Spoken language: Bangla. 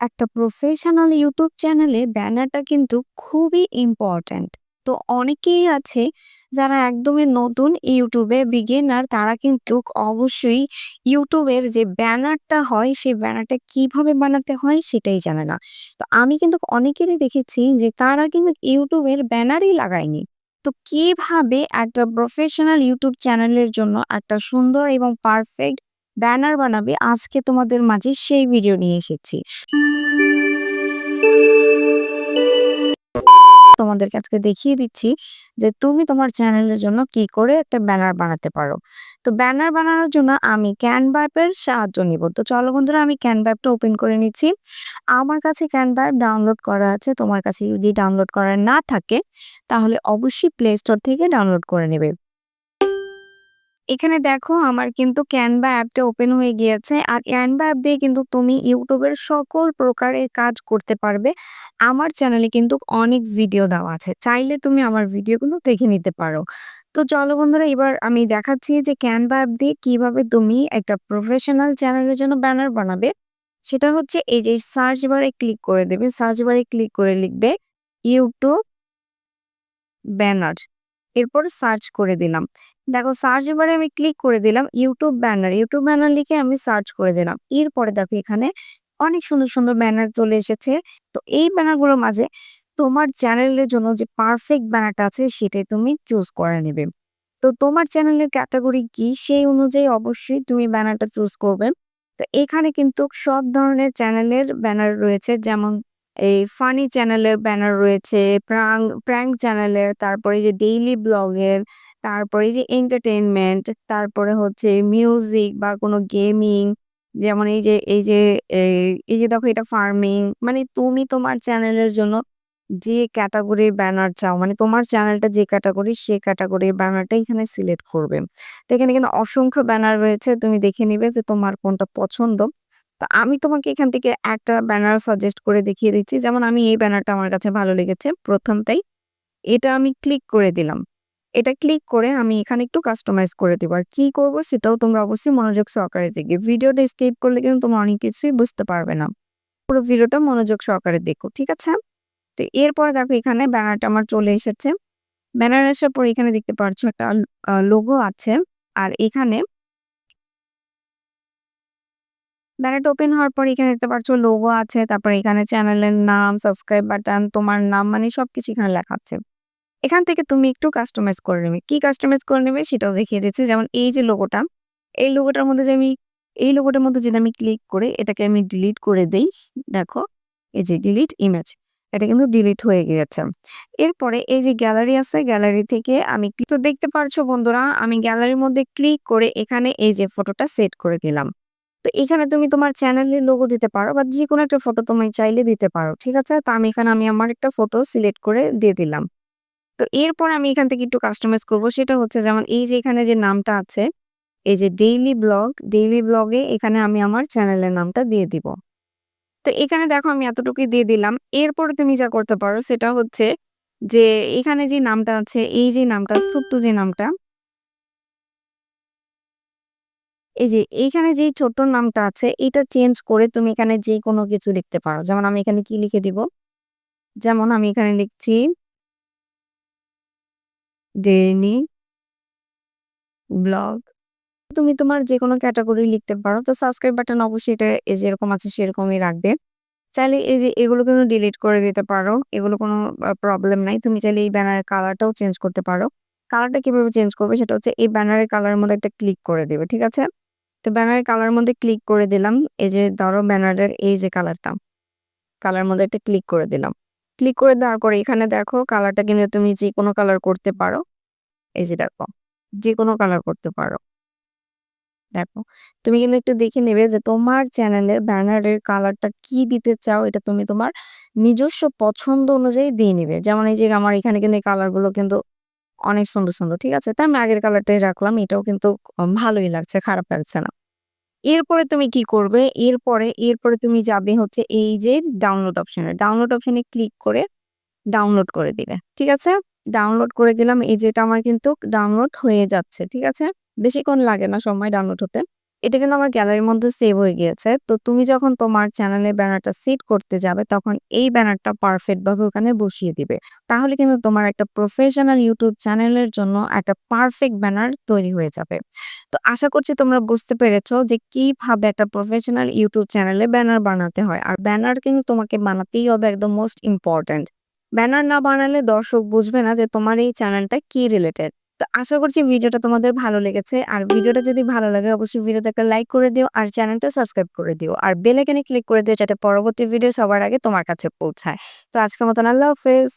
একটা প্রফেশনাল ইউটিউব চ্যানেলে ব্যানারটা কিন্তু খুবই ইম্পর্ট্যান্ট। তো অনেকেই আছে যারা একদমই নতুন ইউটিউবে বিগিনার তারা কিন্তু অবশ্যই ইউটিউবের যে ব্যানারটা হয়, সেই ব্যানারটা কীভাবে বানাতে হয় সেটাই জানে না। তো আমি কিন্তু অনেকেরই দেখেছি যে তারা কিন্তু ইউটিউবের ব্যানারই লাগায়নি। তো কীভাবে একটা প্রফেশনাল ইউটিউব চ্যানেলের জন্য একটা সুন্দর এবং পারফেক্ট ব্যানার বানাবে, আজকে তোমাদের মাঝে সেই ভিডিও নিয়ে এসেছি। তোমাদেরকে আজকে দেখিয়ে দিচ্ছি যে তুমি তোমার চ্যানেলের জন্য কি করে একটা ব্যানার বানাতে পারো। তো ব্যানার বানানোর জন্য আমি ক্যানভাইপের সাহায্য নিব। তো চলো বন্ধুরা, আমি ক্যানভাইপটা ওপেন করে নিচ্ছি। আমার কাছে ক্যানভাইপ ডাউনলোড করা আছে। তোমার কাছে যদি ডাউনলোড করা না থাকে, তাহলে অবশ্যই প্লে স্টোর থেকে ডাউনলোড করে নেবে। এখানে দেখো আমার কিন্তু ক্যানভা অ্যাপটা ওপেন হয়ে গিয়েছে। আর ক্যানভা অ্যাপ দিয়ে কিন্তু তুমি ইউটিউবের সকল প্রকারের কাজ করতে পারবে। আমার চ্যানেলে কিন্তু অনেক ভিডিও দেওয়া আছে। চাইলে তুমি আমার ভিডিওগুলো দেখে নিতে পারো। তো চলো বন্ধুরা, এবার আমি দেখাচ্ছি যে ক্যানভা অ্যাপ দিয়ে কীভাবে তুমি একটা প্রফেশনাল চ্যানেলের জন্য ব্যানার বানাবে। সেটা হচ্ছে এই যে সার্চ বারে ক্লিক করে দেবে। সার্চ বারে ক্লিক করে লিখবে ইউটিউব ব্যানার এরপর সার্চ করে দিলাম। দেখো সার্চ এবারে আমি ক্লিক করে দিলাম ইউটিউব ব্যানার ইউটিউব ব্যানার লিখে আমি সার্চ করে দিলাম। এরপরে দেখো, এখানে অনেক সুন্দর সুন্দর ব্যানার চলে এসেছে। তো এই ব্যানারগুলোর মাঝে তোমার চ্যানেলের জন্য যে পারফেক্ট ব্যানারটা আছে, সেটাই তুমি চুজ করে নেবে। তো তোমার চ্যানেলের ক্যাটাগরি কি, সেই অনুযায়ী অবশ্যই তুমি ব্যানারটা চুজ করবে। তো এখানে কিন্তু সব ধরনের চ্যানেলের ব্যানার রয়েছে, যেমন এই ফানি চ্যানেলের ব্যানার রয়েছে প্রাং প্র্যাঙ্ক চ্যানেলের তারপরে যে ডেইলি ব্লগের তারপরে যে এন্টারটেনমেন্ট তারপরে হচ্ছে মিউজিক বা কোনো গেমিং যেমন এই যে এই যে এই যে দেখো এটা ফার্মিং মানে তুমি তোমার চ্যানেলের জন্য যে ক্যাটাগরির ব্যানার চাও মানে তোমার চ্যানেলটা যে ক্যাটাগরি সে ক্যাটাগরির ব্যানারটা এখানে সিলেক্ট করবে। তো এখানে কিন্তু অসংখ্য ব্যানার রয়েছে, তুমি দেখে নিবে যে তোমার কোনটা পছন্দ। তো আমি তোমাকে এখান থেকে একটা ব্যানার সাজেস্ট করে দেখিয়ে দিচ্ছি, যেমন আমি এই ব্যানারটা আমার কাছে ভালো লেগেছে প্রথমটাই। এটা আমি ক্লিক করে দিলাম। এটা ক্লিক করে আমি এখানে একটু কাস্টমাইজ করে দেবো। আর কি করব সেটাও তোমরা অবশ্যই মনোযোগ সহকারে দেখবে। ভিডিওটা স্কিপ করলে কিন্তু তোমরা অনেক কিছুই বুঝতে পারবে না। পুরো ভিডিওটা মনোযোগ সহকারে দেখো, ঠিক আছে? তো এরপরে দেখো এখানে ব্যানারটা আমার চলে এসেছে। ব্যানার আসার পর এখানে দেখতে পাচ্ছ একটা লোগো আছে। আর এখানে ব্যানারটা ওপেন হওয়ার পর এখানে দেখতে পাচ্ছ লোগো আছে। তারপর এখানে চ্যানেলের নাম সাবস্ক্রাইব বাটন তোমার নাম মানে সবকিছু এখানে লেখা আছে। এখান থেকে তুমি একটু কাস্টমাইজ করে নেবে। কি কাস্টমাইজ করে নেবে সেটাও দেখিয়ে দিচ্ছি। যেমন এই যে লোগোটা এই লোগোটার মধ্যে যে আমি, এই লোগোটার মধ্যে যদি আমি ক্লিক করে এটাকে আমি ডিলিট করে দেই, দেখো, এই যে ডিলিট ইমেজ এটা কিন্তু ডিলিট হয়ে গিয়েছে। এরপরে এই যে গ্যালারি আছে গ্যালারি থেকে আমি তো দেখতে পারছ বন্ধুরা, আমি গ্যালারির মধ্যে ক্লিক করে এখানে এই যে ফটোটা সেট করে দিলাম। তো এখানে তুমি তোমার চ্যানেলের লোগো দিতে পারো বা যে কোনো একটা ফটো তুমি চাইলে দিতে পারো, ঠিক আছে? তো আমি এখানে, আমি আমার একটা ফটো সিলেক্ট করে দিয়ে দিলাম। তো এরপর আমি এখান থেকে একটু কাস্টমাইজ করব। সেটা হচ্ছে যেমন এই যে এখানে যে নামটা আছে, এই যে ডেইলি ব্লগ ডেইলি ব্লগে এখানে আমি আমার চ্যানেলের নামটা দিয়ে দিব। তো এখানে দেখো আমি এতটুকুই দিয়ে দিলাম। এরপরে তুমি যা করতে পারো সেটা হচ্ছে যে এখানে যে নামটা আছে, এই যে নামটা, ছোট্ট যে নামটা, এই যে এইখানে যে ছোট্ট নামটা আছে, এটা চেঞ্জ করে তুমি এখানে যে কোনো কিছু লিখতে পারো। যেমন আমি এখানে কি লিখে দিব? যেমন আমি এখানে লিখছি ডেইলি ব্লগ। তুমি তোমার যে কোনো ক্যাটাগরি লিখতে পারো, তো সাবস্ক্রাইব বাটন অবশ্যই এটা যেরকম আছে সেরকমই রাখবে। চাইলে এই যে এগুলো কিন্তু ডিলিট করে দিতে পারো, এগুলো কোনো প্রবলেম নাই। তুমি চাইলে এই ব্যানারের কালারটাও চেঞ্জ করতে পারো। কালারটা কীভাবে চেঞ্জ করবে সেটা হচ্ছে এই ব্যানারের কালারের মধ্যে একটা ক্লিক করে দেবে, ঠিক আছে? তো ব্যানারের কালার মধ্যে ক্লিক করে দিলাম, এই যে ধরো ব্যানারের এই যে কালারটা কালার মধ্যে একটা ক্লিক করে দিলাম। ক্লিক করে দেওয়ার পরে এখানে দেখো কালারটা কিন্তু তুমি যে কোনো কালার করতে পারো। এই যে দেখো যে কোনো কালার করতে পারো। দেখো, তুমি কিন্তু একটু দেখে নেবে যে তোমার চ্যানেলের ব্যানারের কালারটা কি দিতে চাও এটা তুমি তোমার নিজস্ব পছন্দ অনুযায়ী দিয়ে নিবে। যেমন এই যে আমার এখানে কিন্তু এই কালারগুলো কিন্তু অনেক সুন্দর সুন্দর, ঠিক আছে? তাই আমি আগের কালারটাই রাখলাম, এটাও কিন্তু ভালোই লাগছে, খারাপ লাগছে না। এরপরে তুমি কি করবে? এরপরে এরপরে তুমি যাবে হচ্ছে এই যে ডাউনলোড অপশনে ডাউনলোড অপশনে ক্লিক করে ডাউনলোড করে দিবে ঠিক আছে? ডাউনলোড করে দিলাম, এই যেটা আমার কিন্তু ডাউনলোড হয়ে যাচ্ছে, ঠিক আছে? বেশিক্ষণ লাগে না সময় ডাউনলোড হতে। এটা কিন্তু আমার গ্যালারির মধ্যে সেভ হয়ে গিয়েছে। তো তুমি যখন তোমার চ্যানেলে ব্যানারটা সেট করতে যাবে, তখন এই ব্যানারটা পারফেক্ট ভাবে ওখানে বসিয়ে দিবে। তাহলে কিন্তু তোমার একটা প্রফেশনাল YouTube চ্যানেলের জন্য একটা পারফেক্ট ব্যানার তৈরি হয়ে যাবে। তো আশা করছি তোমরা বুঝতে পেরেছ যে কীভাবে একটা প্রফেশনাল YouTube চ্যানেলে ব্যানার বানাতে হয়। আর ব্যানার কিন্তু তোমাকে বানাতেই হবে একদম মোস্ট ইম্পোর্টেন্ট। ব্যানার না বানালে দর্শক বুঝবে না যে তোমার এই চ্যানেলটা কি রিলেটেড। তো আশা করছি ভিডিওটা তোমাদের ভালো লেগেছে। আর ভিডিওটা যদি ভালো লাগে, অবশ্যই ভিডিওতে একটা লাইক করে দিও আর চ্যানেলটা সাবস্ক্রাইব করে দিও। আর বেল আইকনে ক্লিক করে দিও যাতে পরবর্তী ভিডিও সবার আগে তোমার কাছে পৌঁছায়। তো আজকের মতন আল্লাহ হাফেজ।